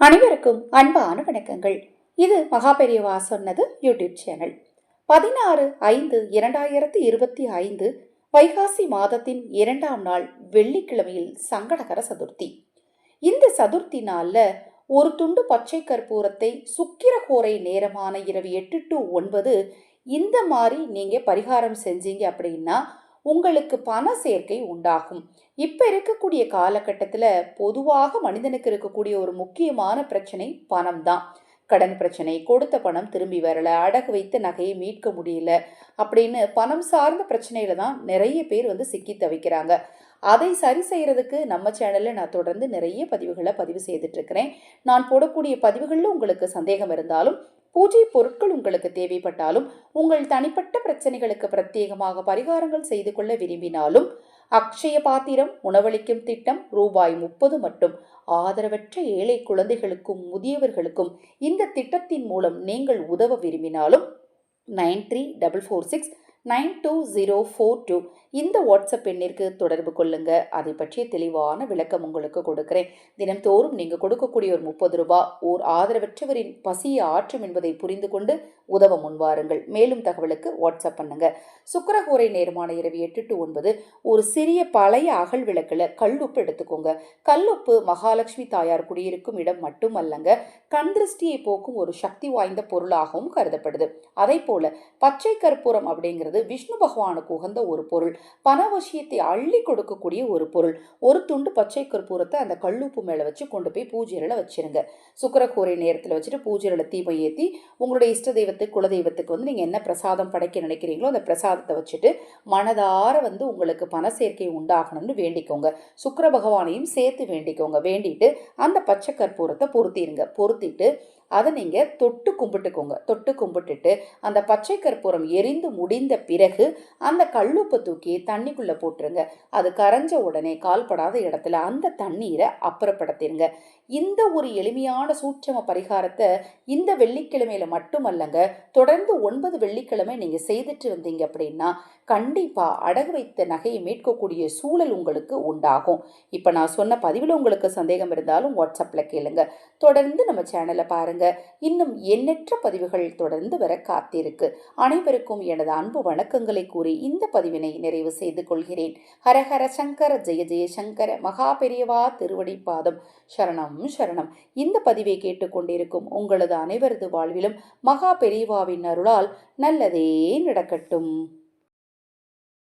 அனைவருக்கும் அன்பான வணக்கங்கள். இது மகாபெரியவா சொன்னது யூடியூப் சேனல். பதினாறு ஐந்து இரண்டாயிரத்தி இருபத்தி ஐந்து வைகாசி மாதத்தின் இரண்டாம் நாள் வெள்ளிக்கிழமையில் சங்கடகர சதுர்த்தி. இந்த சதுர்த்தி நாளில் ஒரு துண்டு பச்சை கற்பூரத்தை சுக்கிரகோரை நேரமான இரவு எட்டு டு ஒன்பது இந்த மாதிரி நீங்கள் பரிகாரம் செஞ்சீங்க அப்படின்னா உங்களுக்கு பண சேர்க்கை உண்டாகும். இப்போ இருக்கக்கூடிய காலகட்டத்தில் பொதுவாக மனிதனுக்கு இருக்கக்கூடிய ஒரு முக்கியமான பிரச்சனை பணம் தான் கடன் பிரச்சனை கொடுத்த பணம் திரும்பி வரல அடகு வைத்த நகையை மீட்க முடியல அப்படின்னு பணம் சார்ந்த பிரச்சனையில தான் நிறைய பேர் வந்து சிக்கி தவிக்கிறாங்க. அதை சரி செய்கிறதுக்கு நம்ம சேனலில் நான் தொடர்ந்து நிறைய பதிவுகளை பதிவு செய்துட்டு இருக்கிறேன். நான் போடக்கூடிய பதிவுகளில் உங்களுக்கு சந்தேகம் இருந்தாலும் பூஜை பொருட்கள் உங்களுக்கு தேவைப்பட்டாலும் உங்கள் தனிப்பட்ட பிரச்சனைகளுக்கு பிரத்யேகமாக பரிகாரங்கள் செய்து கொள்ள விரும்பினாலும் அக்ஷய பாத்திரம் உணவளிக்கும் திட்டம் ரூபாய் முப்பது மட்டும். ஆதரவற்ற ஏழை குழந்தைகளுக்கும் முதியவர்களுக்கும் இந்த திட்டத்தின் மூலம் நீங்கள் உதவ விரும்பினாலும் nine three double four six nine two zero four two இந்த வாட்ஸ்அப் எண்ணிற்கு தொடர்பு கொள்ளுங்க. அதை பற்றிய தெளிவான விளக்கம் உங்களுக்கு கொடுக்கிறேன். தினம்தோறும் நீங்கள் கொடுக்கக்கூடிய ஒரு முப்பது ரூபா ஓர் ஆதரவற்றவரின் பசியை ஆற்றும் என்பதை புரிந்து கொண்டு உதவ முன்வாருங்கள் மேலும் தகவலுக்கு வாட்ஸ்அப் பண்ணுங்க. சுக்கரகோரை நேரமான இரவு எட்டு டு ஒன்பது ஒரு சிறிய பழைய அகல் விளக்கில் கல்லுப்பு எடுத்துக்கோங்க. கல்லுப்பு மகாலட்சுமி தாயார் குடியிருக்கும் இடம் மட்டுமல்லங்க கண் திருஷ்டியை போக்கும் ஒரு சக்தி வாய்ந்த பொருளாகவும் கருதப்படுது. அதே போல பச்சை கற்பூரம் அப்படிங்கிறது விஷ்ணு பகவானுக்கு உகந்த ஒரு பொருள். பணவசியத்தை அள்ளி கொடுக்கக்கூடிய ஒரு பொருள். ஒரு துண்டு பச்சை கற்பூரத்தை அந்த கல்லுப்பு மேலே வச்சு கொண்டு போய் பூஜையில் வச்சிருங்க. சுக்கரக்கூரை நேரத்தில் வச்சுட்டு பூஜையில் தீபம் ஏற்றி உங்களுடைய இஷ்ட தெய்வத்துக்கு குலதெய்வத்துக்கு வந்து நீங்கள் என்ன பிரசாதம் படைக்க நினைக்கிறீங்களோ அந்த பிரசாதத்தை வச்சுட்டு மனதார வந்து உங்களுக்கு பண சேர்க்கை உண்டாகணும்னு வேண்டிக்கோங்க. சுக்கர பகவானையும் சேர்த்து வேண்டிக்கோங்க. வேண்டிட்டு அந்த பச்சை கற்பூரத்தை பொருத்திடுங்க பொருத்திட்டு அதை நீங்கள் தொட்டு கும்பிட்டுக்கோங்க. தொட்டு கும்பிட்டுட்டு அந்த பச்சை கற்பூரம் எரிந்து முடிந்த பிறகு அந்த கல்லுப்பை தூக்கி தண்ணிக்குள்ளே போட்டுருங்க. அது கரைஞ்ச உடனே கால்படாத இடத்துல அந்த தண்ணீரை அப்புறப்படுத்திடுங்க இந்த ஒரு எளிமையான சூட்சம பரிகாரத்தை இந்த வெள்ளிக்கிழமையில மட்டுமல்லங்க தொடர்ந்து ஒன்பது வெள்ளிக்கிழமை நீங்கள் செய்துட்டு வந்தீங்க அப்படின்னா கண்டிப்பாக அடகு வைத்த நகையை மீட்கக்கூடிய சூழல் உங்களுக்கு உண்டாகும். இப்போ நான் சொன்ன பதிவில் உங்களுக்கு சந்தேகம் இருந்தாலும் வாட்ஸ்அப்பில் கேளுங்க. தொடர்ந்து நம்ம சேனலை பாருங்க. இன்னும் எண்ணற்ற பதிவுகள் தொடர்ந்து வர காத்திருக்கு. அனைவருக்கும் எனது அன்பு வணக்கங்களை கூறி இந்த பதிவினை நிறைவு செய்து கொள்கிறேன். ஹரஹர சங்கர ஜெய ஜெய சங்கர மகா பெரியவா திருவடி பாதம் சரணம் சரணம். இந்த பதிவை கேட்டுக்கொண்டிருக்கும் உங்களது அனைவரது வாழ்விலும் மகா பெரியவாவின் அருளால் நல்லதே நடக்கட்டும்.